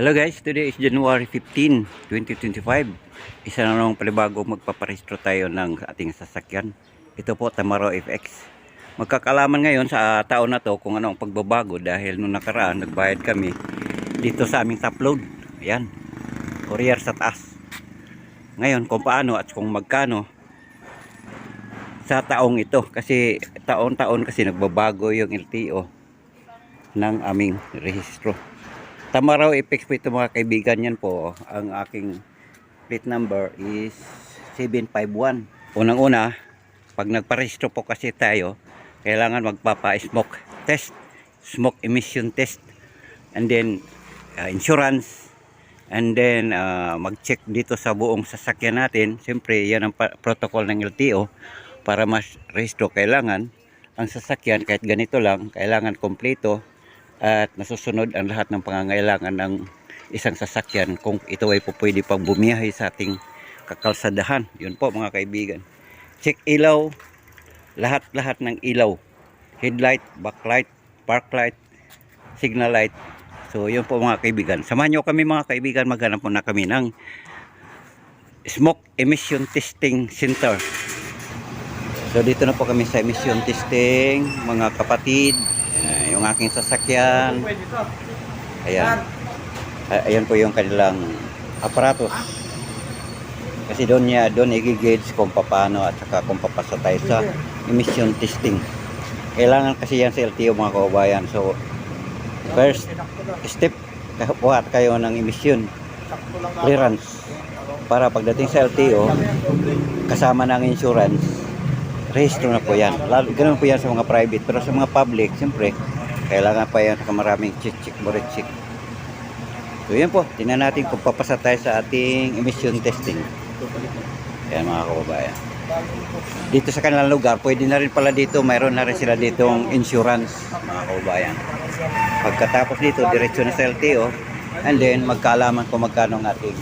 Hello guys, today is January 15, 2025. Isa na namang palibago magpaparehistro tayo ng ating sasakyan. Ito po, Tamaro FX. Magkakalaman ngayon sa taon na to kung ano ang pagbabago dahil nung nakaraan nagbayad kami dito sa aming top load. Ayan, courier sa taas. Ngayon kung paano at kung magkano sa taong ito kasi taon-taon kasi nagbabago yung LTO ng aming rehistro. Tamaraw Apex po ito mga kaibigan yan po. Ang aking plate number is 751. Unang-una, pag nagparehistro po kasi tayo, kailangan magpapa-smoke test, smoke emission test, and then uh, insurance, and then uh, mag-check dito sa buong sasakyan natin. Siyempre, yan ang protocol ng LTO para mas rehistro. Kailangan ang sasakyan kahit ganito lang, kailangan kompleto at nasusunod ang lahat ng pangangailangan ng isang sasakyan kung ito ay po pwede pang bumiyahe sa ating kakalsadahan. Yun po mga kaibigan. Check ilaw, lahat-lahat ng ilaw. Headlight, backlight, park light, signal light. So yun po mga kaibigan. Samahan nyo kami mga kaibigan, maghanap muna kami ng Smoke Emission Testing Center. So dito na po kami sa emission testing, mga kapatid, yung aking sasakyan. Ayan. Ayan po yung kanilang aparatos. Kasi doon niya, doon i-gauge kung paano at saka kung papasa tayo sa emission testing. Kailangan kasi yan sa LTO mga kababayan. So, first step, buhat kayo ng emission clearance para pagdating sa LTO, kasama ng insurance, rehistro na po yan. Lalo, ganun po yan sa mga private. Pero sa mga public, siyempre, kailangan pa yan sa maraming check-check, boret check. So yan po, tingnan natin kung papasa tayo sa ating emission testing. Yan mga kababayan. Dito sa kanilang lugar, pwede na rin pala dito, mayroon na rin sila ditong insurance, mga kababayan. Pagkatapos dito, diretsyo na sa LTO, and then magkaalaman kung magkano ang ating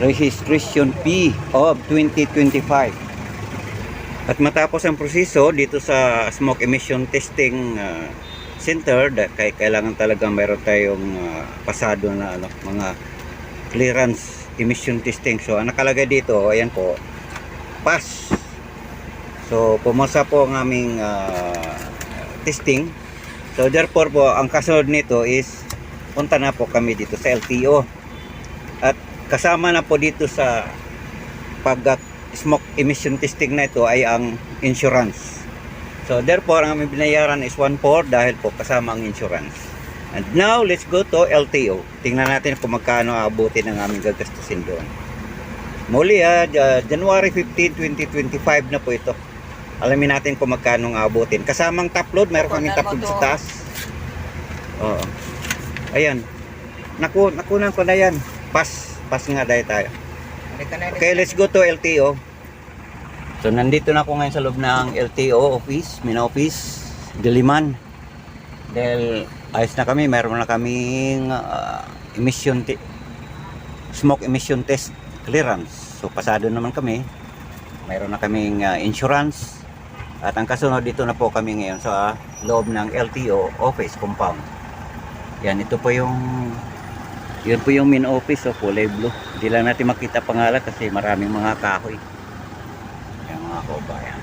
registration fee of 2025. At matapos ang proseso dito sa smoke emission testing uh, center, da- kay kailangan talaga mayroon tayong uh, pasado na ano, mga clearance emission testing. So, ang nakalagay dito, ayan po, pass. So, pumasa po ang aming uh, testing. So, therefore po, ang kasunod nito is punta na po kami dito sa LTO. At kasama na po dito sa pag smoke emission testing na ito ay ang insurance. So therefore, ang aming binayaran is 1.4 dahil po kasama ang insurance. And now, let's go to LTO. Tingnan natin kung magkano aabutin ang aming gagastusin doon. Muli ha, Ja- January 15, 2025 na po ito. Alamin natin kung magkano ang aabutin. Kasamang top load, meron kaming top load sa taas. Oo. Ayan. Naku, nakunan ko na yan. Pass. Pass nga dahil tayo. Okay, let's go to LTO. So, nandito na ako ngayon sa loob ng LTO office, main office, Diliman. Dahil ayos na kami, meron na kaming ah, emission smoke emission test clearance. So, pasado naman kami. Meron na kaming ah, insurance. At ang kasunod dito na po kami ngayon sa loob ng LTO office compound. Yan, ito po yung yun po yung main office o kulay blue. Hindi lang natin makita pangalan kasi maraming mga kahoy. Mga kabayan.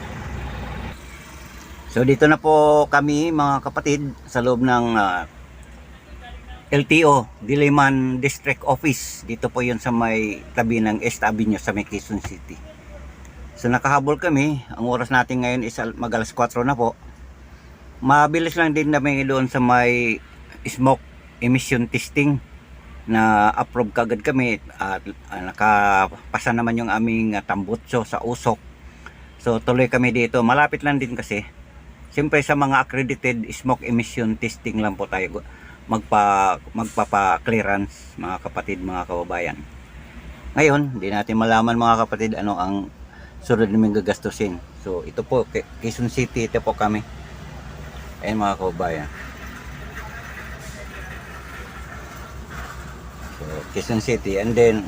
So dito na po kami mga kapatid sa loob ng ah, LTO, Diliman District Office. Dito po yun sa may tabi ng East Avenue sa may City. So nakahabol kami. Ang oras natin ngayon is mag alas 4 na po. Mabilis lang din namin doon sa may smoke emission testing na approve kagad kami at ah, nakapasa naman yung aming ah, tambutso sa usok. So tuloy kami dito. Malapit lang din kasi. Siyempre sa mga accredited smoke emission testing lang po tayo magpa magpapa-clearance mga kapatid, mga kababayan. Ngayon, hindi natin malaman mga kapatid ano ang sunod naming gagastusin. So ito po, Quezon City, ito po kami. Ayun mga kababayan. So, Quezon City and then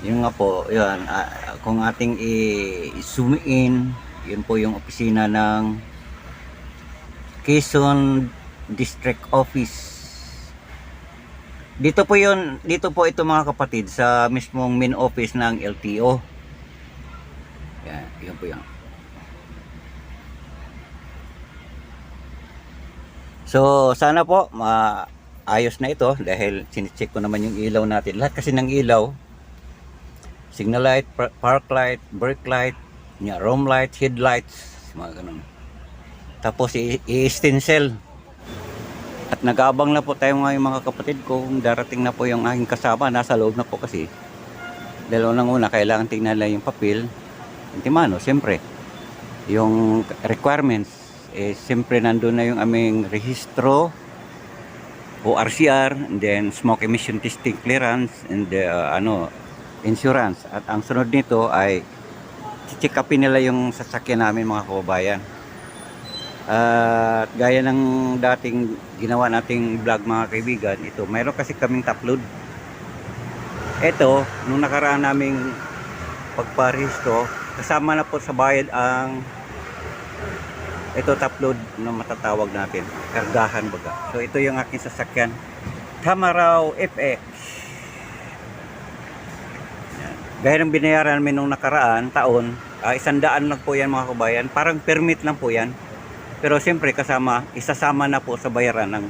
yun nga po, yun, ah, kung ating i-zoom in, yun po yung opisina ng Quezon District Office. Dito po yun, dito po ito mga kapatid sa mismong main office ng LTO. Yan, yan po yan. So, sana po maayos na ito dahil sinicheck ko naman yung ilaw natin. Lahat kasi ng ilaw, signal light, par- park light, brake light, nya, roam light, headlights, mga ganun. Tapos i-stencil. At nag-aabang na po tayo ngayon mga kapatid kung darating na po yung aking kasama. Nasa loob na po kasi. Dahil unang una, kailangan tingnan lang yung papel. Intimano, siyempre. Yung requirements, eh, siyempre nandun na yung aming rehistro, ORCR, and then smoke emission testing clearance, and uh, ano, insurance. At ang sunod nito ay check upin nila yung sasakyan namin mga kababayan. At gaya ng dating ginawa nating vlog mga kaibigan, ito, mayroon kasi kaming upload. Ito, nung nakaraan naming pagparisto, kasama na po sa bayad ang ito upload na matatawag natin, kargahan baga. So ito yung aking sasakyan, Tamaraw FX. Gaya ng binayaran namin nung nakaraan taon, uh, isandaan lang po yan mga kabayan, parang permit lang po yan. Pero siyempre kasama, isasama na po sa bayaran ng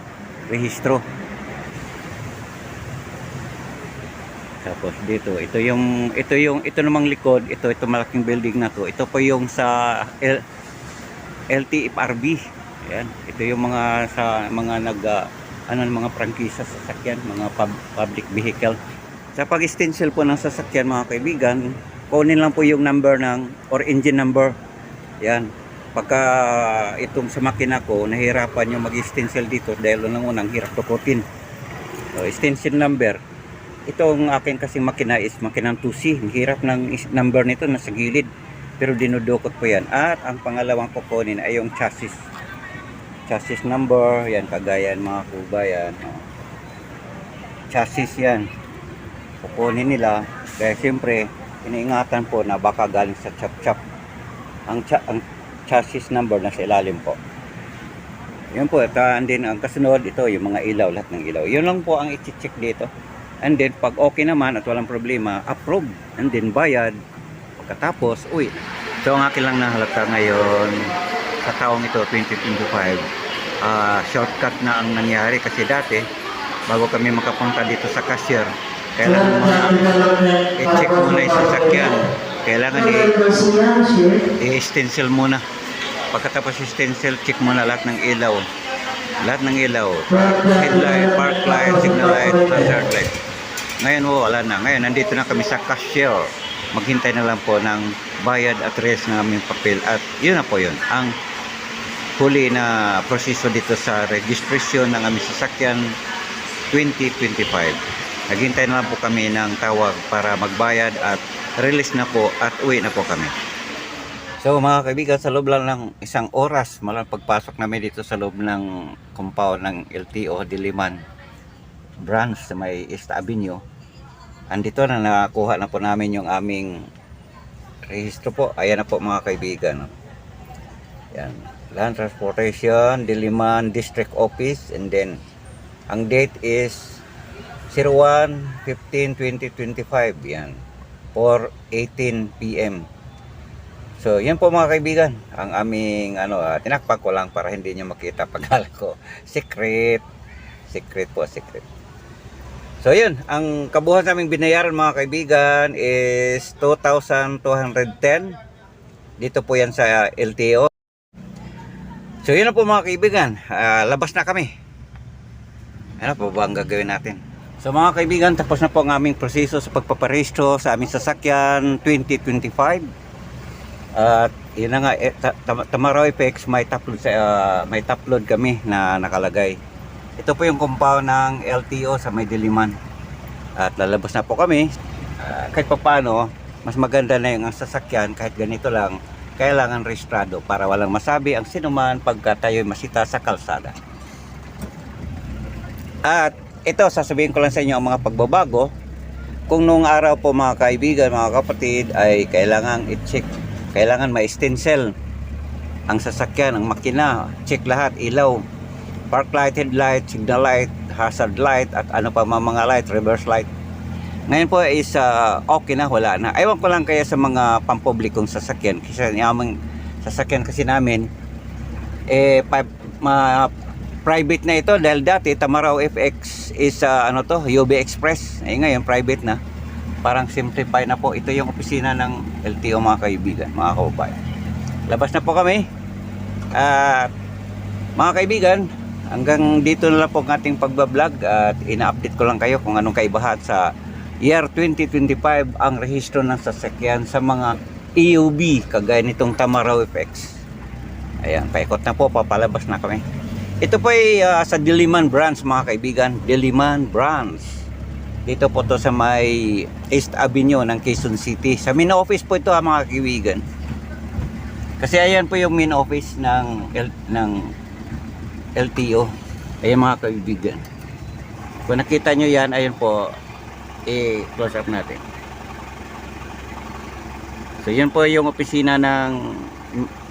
rehistro. Tapos dito, ito yung ito yung ito namang likod, ito ito malaking building na to. Ito po yung sa L, LTFRB. Ayan, ito yung mga sa mga nag ah, ano mga prangkisa sa sasakyan, mga pub- public vehicle. Sa pag-stencil po ng sasakyan mga kaibigan, kunin lang po yung number ng or engine number. Yan. Pagka itong sa makina ko, nahirapan yung mag-stencil dito dahil unang unang hirap tukutin. So, stencil number. Itong akin kasing makina is makinang 2C. Ang hirap ng number nito nasa gilid. Pero dinudukot po yan. At ang pangalawang kukunin ay yung chassis. Chassis number. Yan, kagayan mga kubayan. Oh. Chassis yan. Kukunin nila. Kaya siyempre, iniingatan po na baka galing sa chap-chap. Ang, cha- ang chassis number nasa ilalim po. Yun po, at uh, and then ang kasunod, ito yung mga ilaw, lahat ng ilaw. Yun lang po ang i-check dito. And then, pag okay naman at walang problema, approve. And then, bayad. Pagkatapos, uy. So, ang akin lang nahalata ngayon sa taong ito, 2025, ah shortcut na ang nangyari kasi dati, bago kami makapunta dito sa cashier, kailangan muna i-check muna yung sasakyan. Kailangan i-stencil muna. Pagkatapos i-stencil, check muna lahat ng ilaw. Lahat ng ilaw. Headlight, park light, signal light, hazard light. Ngayon, oh, wala na. Ngayon, nandito na kami sa cashier. Maghintay na lang po ng bayad at rest ng aming papel. At yun na po yun. Ang huli na proseso dito sa registration ng aming sasakyan 2025. Naghintay na po kami ng tawag para magbayad at release na po at uwi na po kami. So mga kaibigan, sa loob lang ng isang oras, malang pagpasok namin dito sa loob ng compound ng LTO Diliman branch sa may East Avenue. Andito na nakakuha na po namin yung aming rehistro po. Ayan na po mga kaibigan. Yan. Land Transportation, Diliman District Office and then ang date is 01-15-2025 yan 4:18 PM So, yan po mga kaibigan, ang aming ano, ah, tinakpak ko lang para hindi niyo makita pag ko. Secret. Secret po, secret. So, yun, ang kabuhan naming binayaran mga kaibigan is 2,210. Dito po yan sa LTO. So, yun na po mga kaibigan, Ah, labas na kami. Ano po ba ang gagawin natin? So mga kaibigan, tapos na po ang aming proseso sa pagpaparehistro sa aming sasakyan 2025. At yun nga, eh, ta- Tam- Tamaraw FX may upload sa ah, may upload kami na nakalagay. Ito po yung compound ng LTO sa May Diliman. At lalabas na po kami. Ah, kahit pa paano, mas maganda na yung sasakyan kahit ganito lang, kailangan rehistrado para walang masabi ang sinuman pagka tayo'y masita sa kalsada. At ito, sasabihin ko lang sa inyo ang mga pagbabago. Kung noong araw po mga kaibigan, mga kapatid, ay kailangan i-check, kailangan ma-stencil ang sasakyan, ang makina, check lahat, ilaw, park light, headlight, signal light, hazard light at ano pa mga light, reverse light. Ngayon po is ah, okay na, wala na. Ewan ko lang kaya sa mga pampublikong sasakyan. Kasi yung sasakyan kasi namin, eh, pa, ma, private na ito dahil dati Tamaraw FX is ah, ano to, UB Express. Eh ngayon private na. Parang simplify na po. Ito yung opisina ng LTO mga kaibigan, mga kababayan. Labas na po kami. At mga kaibigan, hanggang dito na lang po ang ating pagbablog at ina-update ko lang kayo kung anong kaibahan sa year 2025 ang rehistro ng sasakyan sa mga EUB kagaya nitong Tamaraw FX. Ayan, paikot na po, papalabas na kami. Ito po ay ah, sa Diliman Branch mga kaibigan, Diliman Branch. Dito po to sa may East Avenue ng Quezon City. Sa main office po ito ha, mga kaibigan. Kasi ayan po yung main office ng L- ng LTO. Ayan mga kaibigan. Kung nakita nyo yan, ayun po, i-close up natin. So yan po yung opisina ng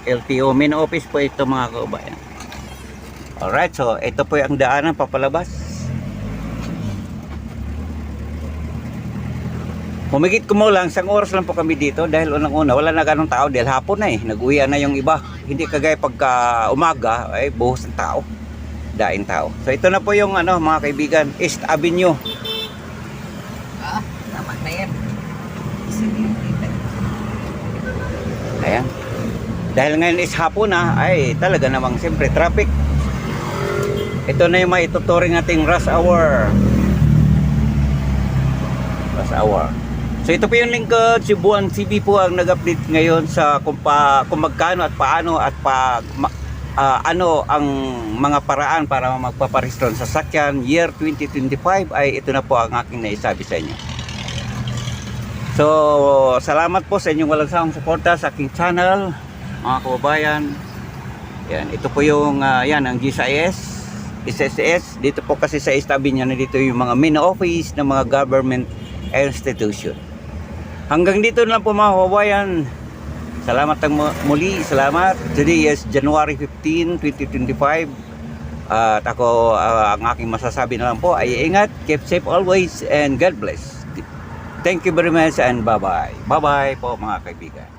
LTO. Main office po ito mga kaubayan. Alright, so ito po yung daanan papalabas. Humigit ko mo lang, isang oras lang po kami dito dahil unang-una wala na ganong tao dahil hapon na eh. Nag-uwi na yung iba. Hindi kagaya pagka umaga ay buhos ng tao. Daing tao. So ito na po yung ano mga kaibigan, East Avenue. Ah, tama na yan. Ayan. Dahil ngayon is hapon na, ay talaga namang siyempre traffic. Ito na yung maituturing nating rush hour. Rush hour. So ito po yung lingkod, Cebuan TV po ang nag-update ngayon sa kung, pa, kung magkano at paano at pa, ma- ah, ano ang mga paraan para magpaparehistro sa sasakyan year 2025 ay ito na po ang aking naisabi sa inyo. So, salamat po sa inyong walang sawang suporta sa aking channel, mga kababayan. Yan, ito po yung, ah, yan, ang GSIS, SSS. Dito po kasi sa istabi niya na dito yung mga main office ng mga government institution. Hanggang dito lang po mga kababayan. Salamat ang mu- muli, salamat. Today is January 15, 2025. At ako, ah, ang aking masasabi na lang po ay ingat, keep safe always, and God bless. Thank you very much and bye-bye. Bye-bye po mga kaibigan.